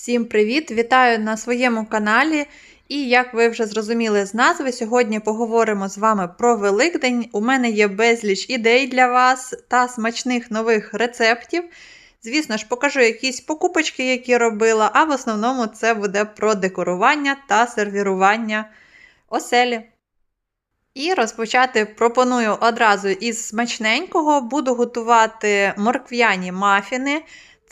Всім привіт! Вітаю на своєму каналі. І як ви вже зрозуміли з назви, сьогодні поговоримо з вами про Великдень. У мене є безліч ідей для вас та смачних нових рецептів. Звісно ж, покажу якісь покупочки, які робила, а в основному це буде про декорування та сервірування оселі. І розпочати пропоную одразу із смачненького. Буду готувати морквяні мафіни.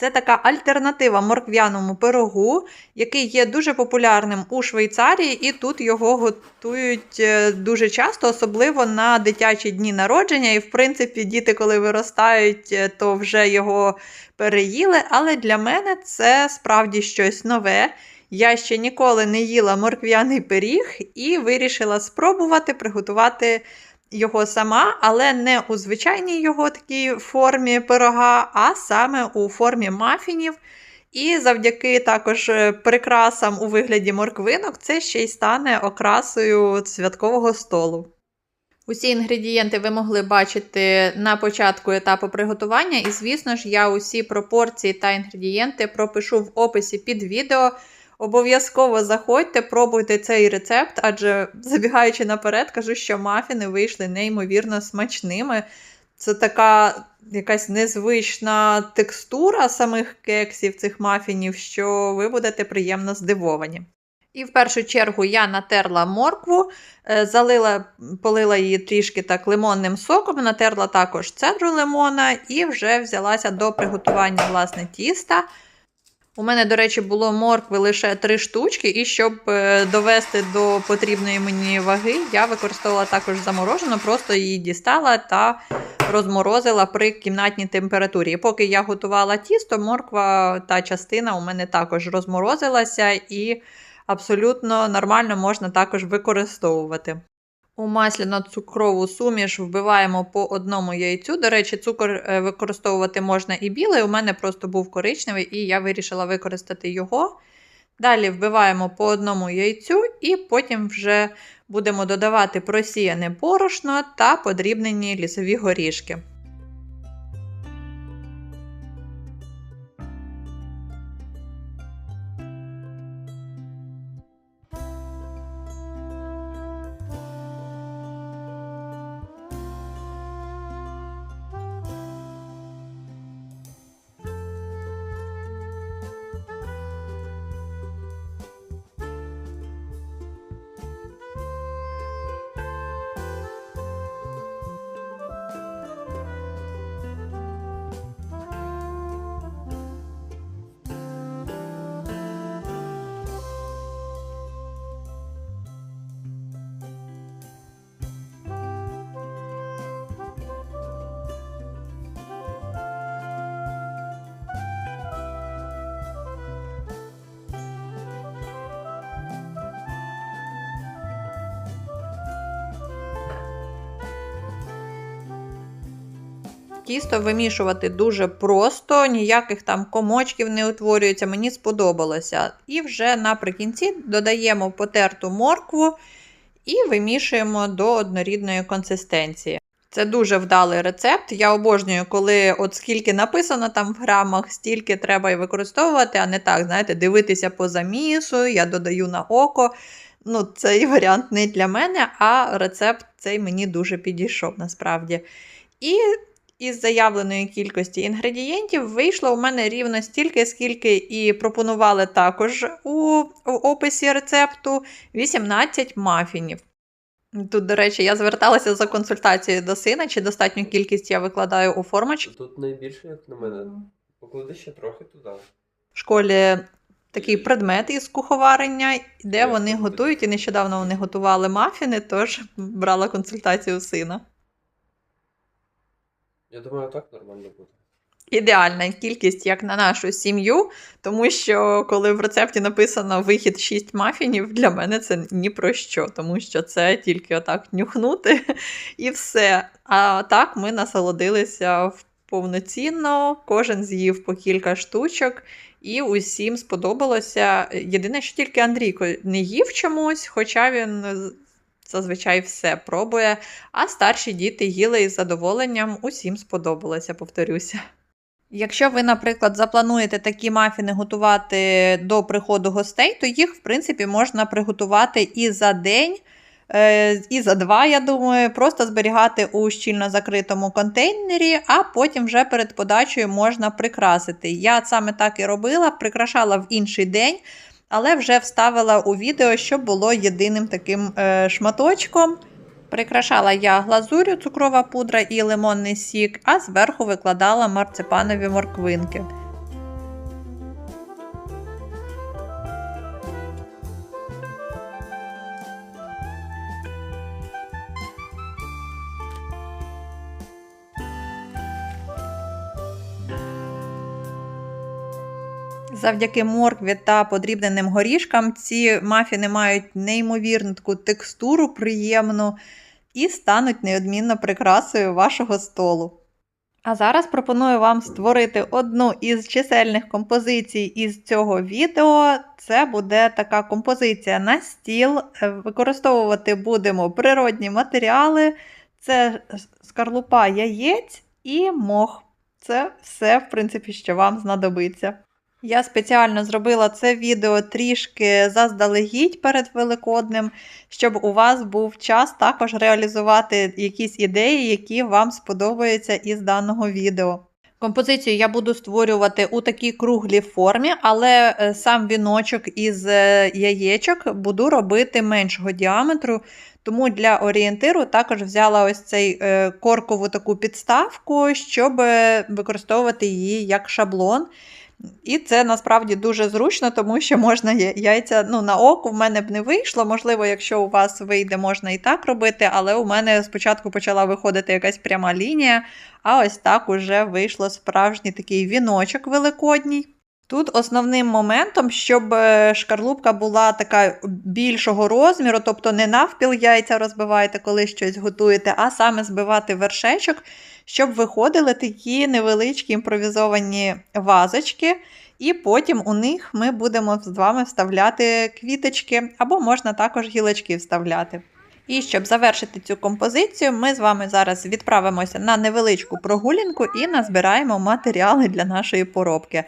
Це така альтернатива морквяному пирогу, який є дуже популярним у Швейцарії, і тут його готують е, дуже часто, особливо на дитячі дні народження. І, в принципі, діти, коли виростають, е, то вже його переїли. Але для мене це справді щось нове. Я ще ніколи не їла морквяний пиріг і вирішила спробувати приготувати його сама, але не у звичайній його такій формі пирога, а саме у формі мафінів. І завдяки також е, прикрасам у вигляді морквинок, це ще й стане окрасою святкового столу. Усі інгредієнти ви могли бачити на початку етапу приготування, і, звісно ж, я усі пропорції та інгредієнти пропишу в описі під відео. Обов'язково заходьте, пробуйте цей рецепт, адже забігаючи наперед, кажу, що мафіни вийшли неймовірно смачними. Це така якась незвична текстура самих кексів цих мафінів, що ви будете приємно здивовані. І в першу чергу я натерла моркву, е, залила, полила її трішки так лимонним соком, натерла також цедру лимона і вже взялася до приготування власне тіста. У мене, до речі, було моркви лише три штучки, і щоб е, довести до потрібної мені ваги, я використовувала також заморожену, просто її дістала та розморозила при кімнатній температурі. І поки я готувала тісто, морква та частина у мене також розморозилася і абсолютно нормально можна також використовувати. У масляно-цукрову суміш вбиваємо по одному яйцю. До речі, цукор е, використовувати можна і білий. У мене просто був коричневий, і я вирішила використати його. Далі вбиваємо по одному яйцю, і потім вже будемо додавати просіяне борошно та подрібнені лісові горішки. Тісто вимішувати дуже просто, ніяких там комочків не утворюється, мені сподобалося. І вже наприкінці додаємо потерту моркву і вимішуємо до однорідної консистенції. Це дуже вдалий рецепт. Я обожнюю, коли от скільки написано там в грамах, стільки треба і використовувати, а не так, знаєте, дивитися по замісу, я додаю на око. Ну, Цей варіант не для мене, а рецепт цей мені дуже підійшов насправді. І із заявленої кількості інгредієнтів вийшло у мене рівно стільки, скільки і пропонували також у, описі рецепту 18 мафінів. Тут, до речі, я зверталася за консультацією до сина, чи достатню кількість я викладаю у формочку. Тут найбільше, як на мене. Поклади ще трохи туди. В школі такий предмет із куховарення, де вони готують, і нещодавно вони готували мафіни, тож брала консультацію у сина. Я думаю, так нормально буде. Ідеальна кількість, як на нашу сім'ю, тому що коли в рецепті написано вихід 6 мафінів, для мене це ні про що, тому що це тільки отак нюхнути і все. А так ми насолодилися повноцінно, кожен з'їв по кілька штучок, і усім сподобалося. Єдине, що тільки Андрійко не їв чомусь, хоча він зазвичай все пробує. А старші діти їли із задоволенням, усім сподобалося, повторюся. Якщо ви, наприклад, заплануєте такі мафіни готувати до приходу гостей, то їх, в принципі, можна приготувати і за день, е, і за два, я думаю, просто зберігати у щільно закритому контейнері, а потім вже перед подачею можна прикрасити. Я саме так і робила, прикрашала в інший день, але вже вставила у відео, що було єдиним таким е, шматочком. Прикрашала я глазурю, цукрова пудра і лимонний сік, а зверху викладала марципанові морквинки. Завдяки моркві та подрібненим горішкам ці мафіни мають неймовірну таку текстуру приємну і стануть неодмінно прикрасою вашого столу. А зараз пропоную вам створити одну із чисельних композицій із цього відео. Це буде така композиція на стіл. Використовувати будемо природні матеріали, це скарлупа яєць і мох. Це все, в принципі, що вам знадобиться. Я спеціально зробила це відео трішки заздалегідь перед Великоднем, щоб у вас був час також реалізувати якісь ідеї, які вам сподобаються із даного відео. Композицію я буду створювати у такій круглій формі, але е, сам віночок із е, яєчок буду робити меншого діаметру. Тому для орієнтиру також взяла ось цей е, коркову таку підставку, щоб використовувати її як шаблон. І це насправді дуже зручно, тому що можна яйця ну, на око в мене б не вийшло. Можливо, якщо у вас вийде, можна і так робити, але у мене спочатку почала виходити якась пряма лінія, а ось так уже вийшло справжній такий віночок великодній. Тут основним моментом, щоб е, шкарлупка була така більшого розміру, тобто не навпіл яйця розбиваєте, коли щось готуєте, а саме збивати вершечок, щоб виходили такі невеличкі імпровізовані вазочки, і потім у них ми будемо з вами вставляти квіточки, або можна також гілочки вставляти. І щоб завершити цю композицію, ми з вами зараз відправимося на невеличку прогулянку і назбираємо матеріали для нашої поробки.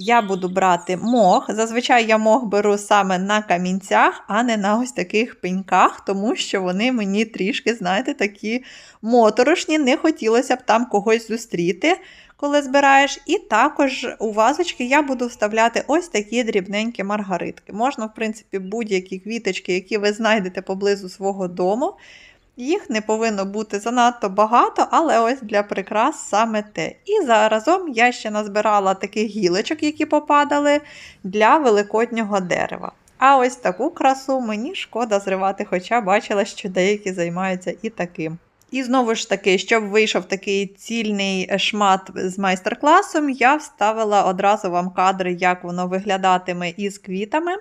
Я буду брати мох. Зазвичай я мох беру саме на камінцях, а не на ось таких пеньках, тому що вони мені трішки, знаєте, такі моторошні. Не хотілося б там когось зустріти, коли збираєш. І також у вазочки я буду вставляти ось такі дрібненькі маргаритки. Можна, в принципі, будь-які квіточки, які ви знайдете поблизу свого дому. Їх не повинно бути занадто багато, але ось для прикрас саме те. І заразом я ще назбирала таких гілочок, які попадали для великоднього дерева. А ось таку красу мені шкода зривати, хоча бачила, що деякі займаються і таким. І знову ж таки, щоб вийшов такий цільний шмат з майстер-класом, я вставила одразу вам кадри, як воно виглядатиме із квітами.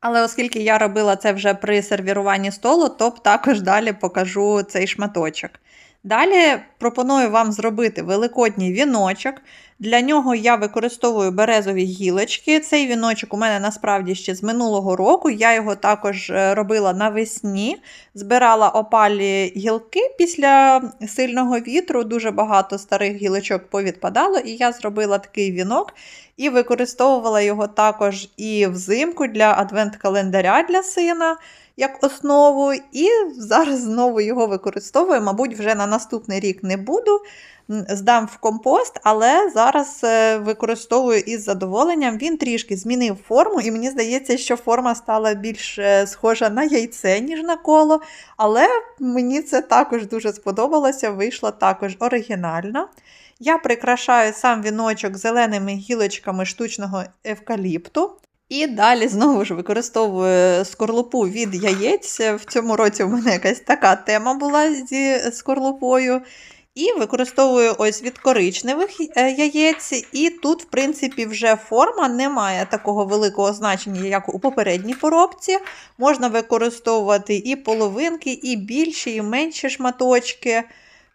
Але оскільки я робила це вже при сервіруванні столу, то також далі покажу цей шматочок. Далі пропоную вам зробити великодній віночок. Для нього я використовую березові гілочки. Цей віночок у мене насправді ще з минулого року. Я його також е, робила навесні, збирала опалі гілки після сильного вітру. Дуже багато старих гілочок повідпадало, і я зробила такий вінок і використовувала його також і взимку для адвент-календаря для сина як основу. І зараз знову його використовую. Мабуть, вже на наступний рік не буду. Здам в компост, але зараз е, використовую із задоволенням. Він трішки змінив форму, і мені здається, що форма стала більш е, схожа на яйце, ніж на коло. Але мені це також дуже сподобалося, вийшло також оригінально. Я прикрашаю сам віночок зеленими гілочками штучного евкаліпту. І далі знову ж використовую скорлупу від яєць. В цьому році у мене якась така тема була зі скорлупою. І використовую ось від коричневих е, яєць. І тут, в принципі, вже форма не має такого великого значення, як у попередній поробці. Можна використовувати і половинки, і більші, і менші шматочки.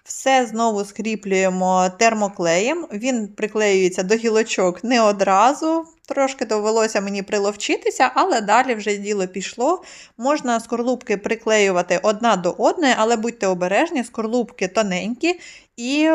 Все знову скріплюємо термоклеєм. Він приклеюється до гілочок не одразу. Трошки довелося мені приловчитися, але далі вже діло пішло. Можна скорлупки приклеювати одна до одної, але будьте обережні, скорлупки тоненькі і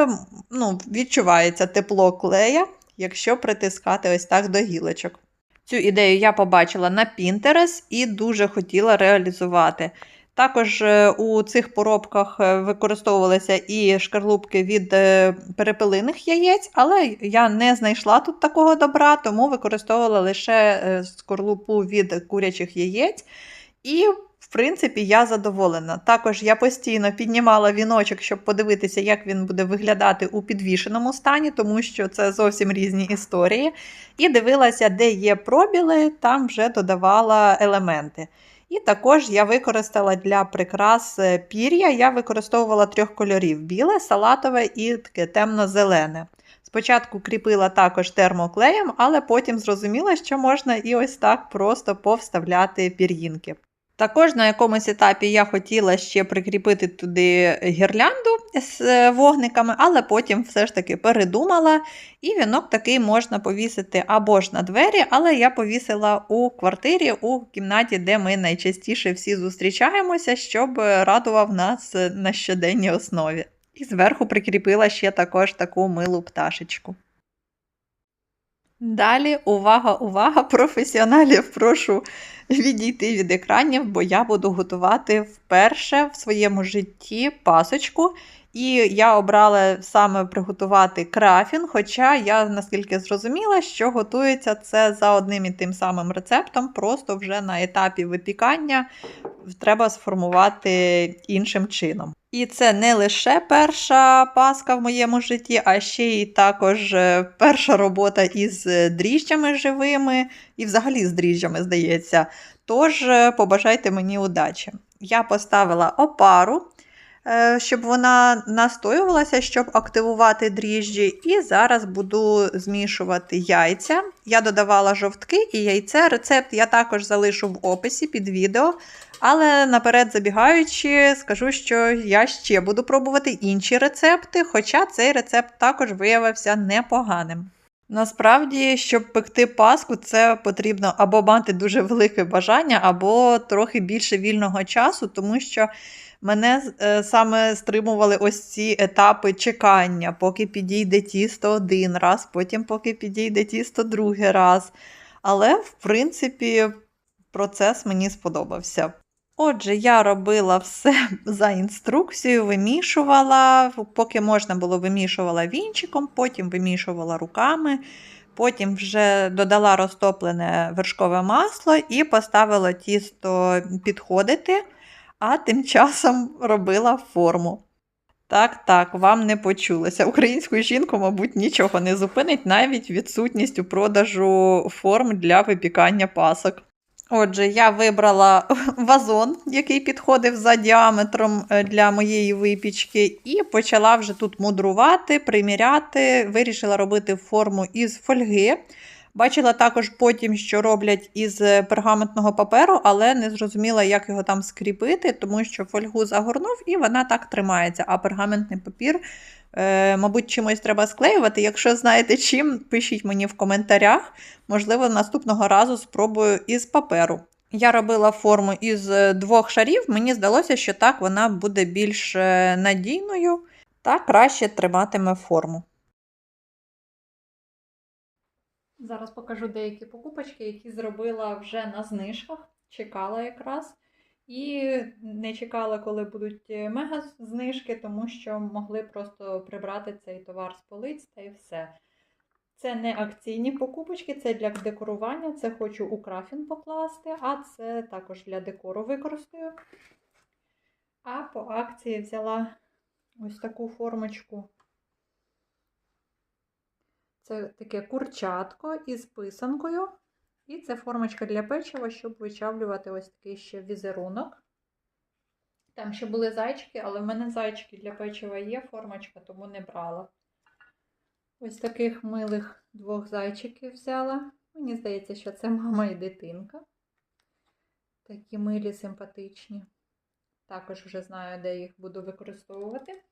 ну, відчувається тепло клея, якщо притискати ось так до гілочок. Цю ідею я побачила на Pinterest і дуже хотіла реалізувати. Також е, у цих поробках е, використовувалися і шкарлупки від е, перепелиних яєць, але я не знайшла тут такого добра, тому використовувала лише скорлупу від курячих яєць. І, в принципі, я задоволена. Також я постійно піднімала віночок, щоб подивитися, як він буде виглядати у підвішеному стані, тому що це зовсім різні історії. І дивилася, де є пробіли, там вже додавала елементи. І також я використала для прикрас е, пір'я, я використовувала трьох кольорів: біле, салатове і таке темно-зелене. Спочатку кріпила також термоклеєм, але потім зрозуміла, що можна і ось так просто повставляти пір'їнки. Також на якомусь етапі я хотіла ще прикріпити туди гірлянду з е, вогниками, але потім все ж таки передумала. І вінок такий можна повісити або ж на двері, але я повісила у квартирі, у кімнаті, де ми найчастіше всі зустрічаємося, щоб радував нас на щоденній основі. І зверху прикріпила ще також таку милу пташечку. Далі, увага, увага, професіоналів, прошу відійти від екранів, бо я буду готувати вперше в своєму житті пасочку. І я обрала саме приготувати крафін, хоча я наскільки зрозуміла, що готується це за одним і тим самим рецептом, просто вже на етапі випікання треба сформувати іншим чином. І це не лише перша паска в моєму житті, а ще й також е, перша робота із дріжджами живими, і взагалі з дріжджами, здається. Тож е, побажайте мені удачі. Я поставила опару, щоб вона настоювалася, щоб активувати дріжджі. І зараз буду змішувати яйця. Я додавала жовтки і яйце. Рецепт я також залишу в описі під відео. Але наперед забігаючи, скажу, що я ще буду пробувати інші рецепти, хоча цей рецепт також виявився непоганим. Насправді, щоб пекти паску, це потрібно або мати дуже велике бажання, або трохи більше вільного часу, тому що мене е, саме стримували ось ці етапи чекання, поки підійде тісто один раз, потім поки підійде тісто другий раз. Але, в принципі, процес мені сподобався. Отже, я робила все за інструкцією, вимішувала, поки можна було, вимішувала вінчиком, потім вимішувала руками, потім вже додала розтоплене вершкове масло і поставила тісто підходити, а тим часом робила форму. Так, так, вам не почулося. Українську жінку, мабуть, нічого не зупинить, навіть відсутність у продажу форм для випікання пасок. Отже, я вибрала вазон, який підходив за діаметром е, для моєї випічки, і почала вже тут мудрувати, приміряти. Вирішила робити форму із фольги. Бачила також потім, що роблять із пергаментного паперу, але не зрозуміла, як його там скріпити, тому що фольгу загорнув і вона так тримається. А пергаментний папір, е, мабуть, чимось треба склеювати. Якщо знаєте чим, пишіть мені в коментарях. Можливо, наступного разу спробую із паперу. Я робила форму із е, двох шарів, мені здалося, що так вона буде більш е, надійною та краще триматиме форму. Зараз покажу деякі покупочки, які зробила вже на знижках. Чекала якраз. І не чекала, коли будуть е, мега знижки, тому що могли просто прибрати цей товар з полиць та і все. Це не акційні покупочки, це для декорування. Це хочу у крафін покласти, а це також для декору використаю. А по акції взяла ось таку формочку. Це таке курчатко із писанкою. І це формочка для печива, щоб вичавлювати ось такий ще візерунок. Там ще були зайчики, але в мене зайчики для печива є формочка, тому не брала. Ось таких милих двох зайчиків взяла. Мені здається, що це мама і дитинка. Такі милі, симпатичні. Також вже знаю, де їх буду використовувати.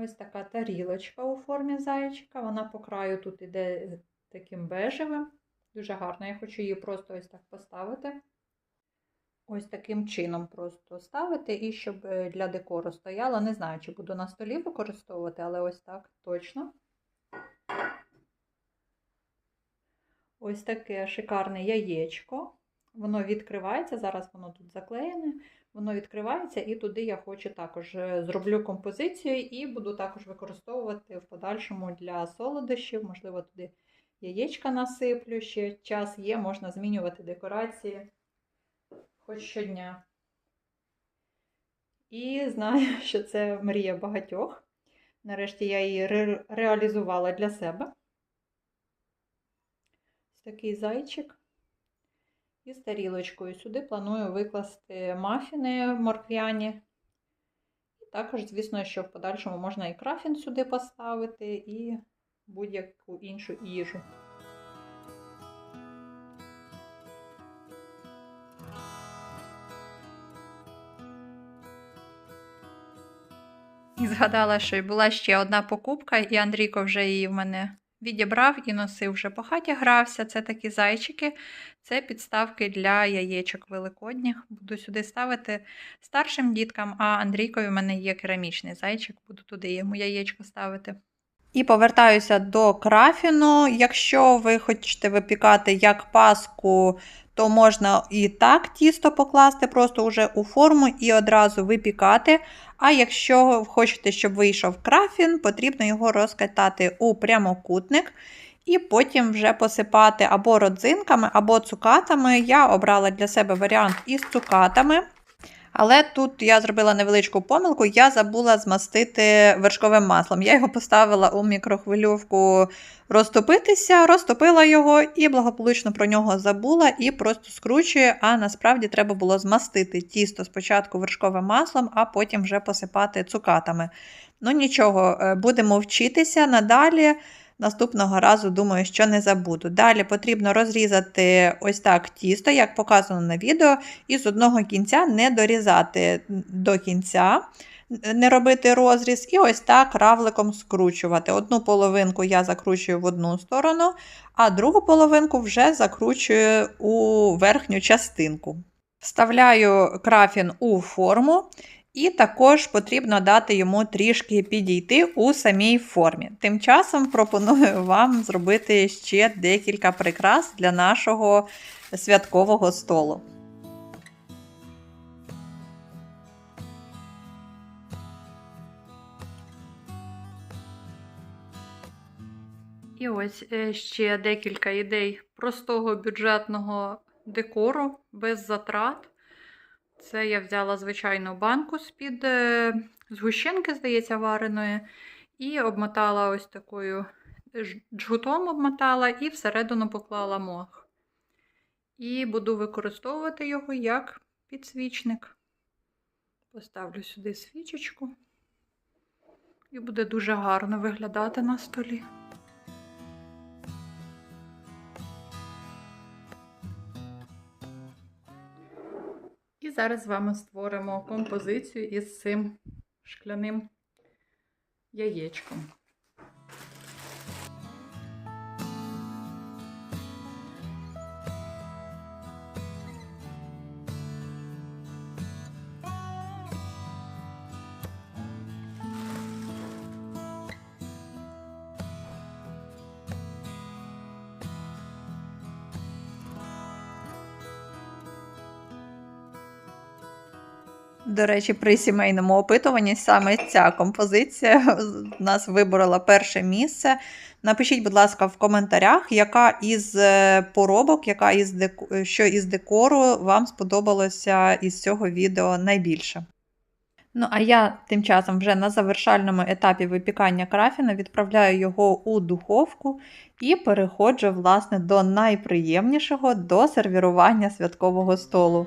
Ось така тарілочка у формі зайчика. Вона по краю тут іде таким бежевим. Дуже гарно. Я хочу її просто ось так поставити. Ось таким чином просто ставити, і щоб е, для декору стояла. Не знаю, чи буду на столі використовувати, але ось так точно. Ось таке шикарне яєчко. Воно відкривається, зараз воно тут заклеєне. Воно відкривається, і туди я хочу також е, зроблю композицію і буду також використовувати в подальшому для солодощів. Можливо, туди яєчка насиплю. Ще час є, можна змінювати декорації хоч щодня. І знаю, що це мрія багатьох. Нарешті я її ре- реалізувала для себе. Ось такий зайчик. І з тарілочкою. Сюди планую викласти мафіни морквяні. І також, звісно, що в подальшому можна і крафін сюди поставити, і будь-яку іншу їжу. І згадала, що була ще одна покупка, і Андрійко вже її в мене відібрав і носив вже по хаті грався. Це такі зайчики, це підставки для яєчок великодніх. Буду сюди ставити старшим діткам, а Андрійкові в мене є керамічний зайчик, буду туди йому яєчко ставити. І повертаюся до крафіну. Якщо ви хочете випікати як паску, то можна і так тісто покласти просто уже у форму і одразу випікати. А якщо хочете, щоб вийшов крафін, потрібно його розкатати у прямокутник і потім вже посипати або родзинками, або цукатами. Я обрала для себе варіант із цукатами. Але тут я зробила невеличку помилку, я забула змастити вершковим маслом. Я його поставила у мікрохвильовку розтопитися, розтопила його і благополучно про нього забула і просто скручую. А насправді треба було змастити тісто спочатку вершковим маслом, а потім вже посипати цукатами. Ну нічого, е, будемо вчитися надалі. Наступного разу, думаю, що не забуду. Далі потрібно розрізати ось так тісто, як показано на відео, і з одного кінця не дорізати до кінця, не робити розріз, і ось так равликом скручувати. Одну половинку я закручую в одну сторону, а другу половинку вже закручую у верхню частинку. Вставляю крафін у форму. І також потрібно дати йому трішки підійти у самій формі. Тим часом пропоную вам зробити ще декілька прикрас для нашого святкового столу. І ось е, ще декілька ідей простого бюджетного декору без затрат. Це я взяла звичайну банку з-під е, згущенки, здається, вареної, і обмотала ось такою ж- джгутом обмотала і всередину поклала мох. І буду використовувати його як підсвічник. Поставлю сюди свічечку, і буде дуже гарно виглядати на столі. Зараз з вами створимо композицію із цим шкляним яєчком. До речі, при сімейному опитуванні саме ця композиція нас виборола перше місце. Напишіть, будь ласка, в коментарях, яка із е, поробок, яка із деку... що із декору вам сподобалося із цього відео найбільше. Ну, а я тим часом вже на завершальному етапі випікання крафіна відправляю його у духовку і переходжу, власне, до найприємнішого до сервірування святкового столу.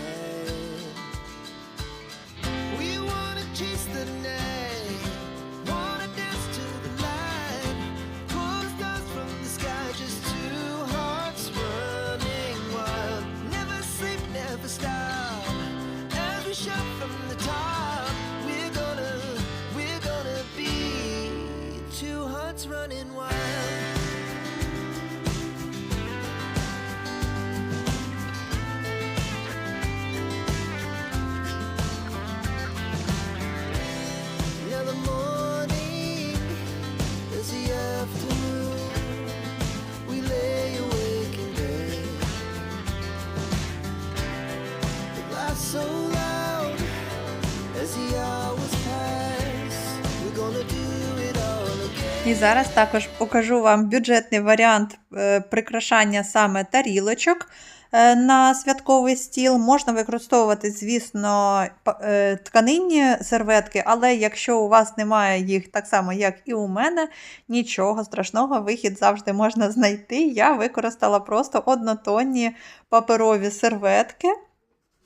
І зараз також покажу вам бюджетний варіант е, прикрашання саме тарілочок е, на святковий стіл. Можна використовувати, звісно, е, тканинні серветки, але якщо у вас немає їх так само, як і у мене, нічого страшного, вихід завжди можна знайти. Я використала просто однотонні паперові серветки.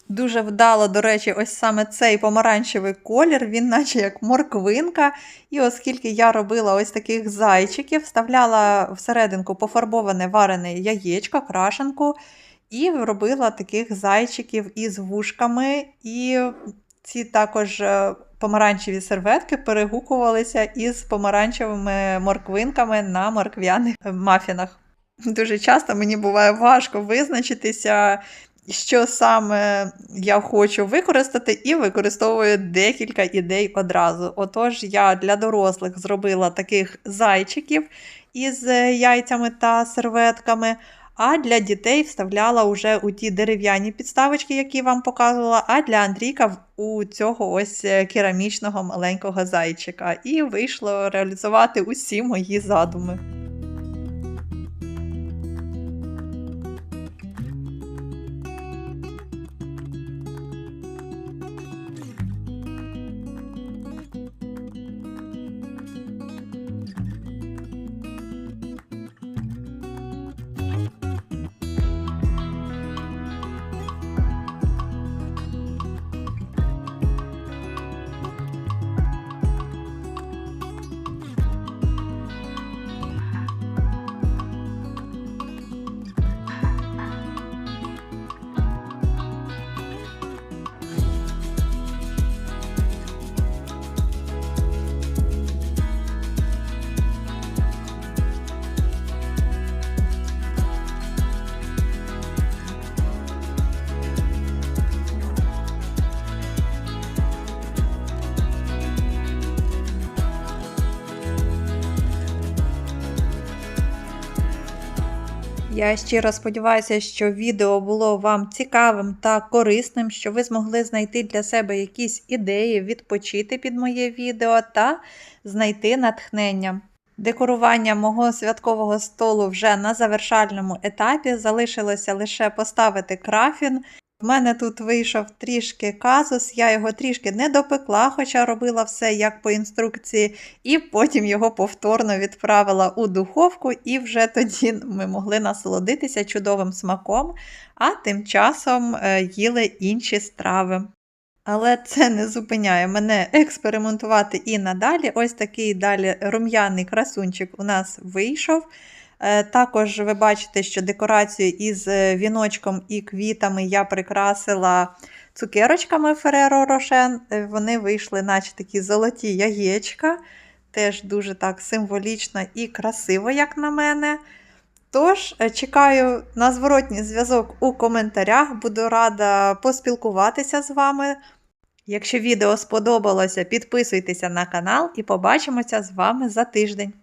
Дуже вдало, до речі, ось саме цей помаранчевий колір, він наче як морквинка. І оскільки я робила ось таких зайчиків, вставляла всерединку пофарбоване варене яєчко, крашенку, і робила таких зайчиків із вушками. І ці також е, помаранчеві серветки перегукувалися із помаранчевими морквинками на морквяних мафінах. Дуже часто мені буває важко визначитися, що саме я хочу використати, і використовую декілька ідей одразу. Отож, я для дорослих зробила таких зайчиків із е, яйцями та серветками. А для дітей вставляла уже у ті дерев'яні підставочки, які вам показувала, а для Андрійка у цього ось е, керамічного маленького зайчика. І вийшло реалізувати усі мої задуми. Я щиро сподіваюся, що відео було вам цікавим та корисним, що ви змогли знайти для себе якісь ідеї, відпочити під моє відео та знайти натхнення. Декорування мого святкового столу вже на завершальному етапі. Залишилося лише поставити крафін. В мене тут вийшов трішки казус, я його трішки не допекла, хоча робила все як по інструкції, і потім його повторно відправила у духовку, і вже тоді ми могли насолодитися чудовим смаком, а тим часом е, їли інші страви. Але це не зупиняє мене експериментувати і надалі. Ось такий далі рум'яний красунчик у нас вийшов. Е, Також ви бачите, що декорацію із е, віночком і квітами я прикрасила цукерочками Ferrero. Е, Вони вийшли, наче такі золоті яєчка. Теж дуже так символічно і красиво, як на мене. Тож, е, чекаю на зворотній зв'язок у коментарях. Буду рада поспілкуватися з вами. Якщо відео сподобалося, підписуйтеся на канал і побачимося з вами за тиждень.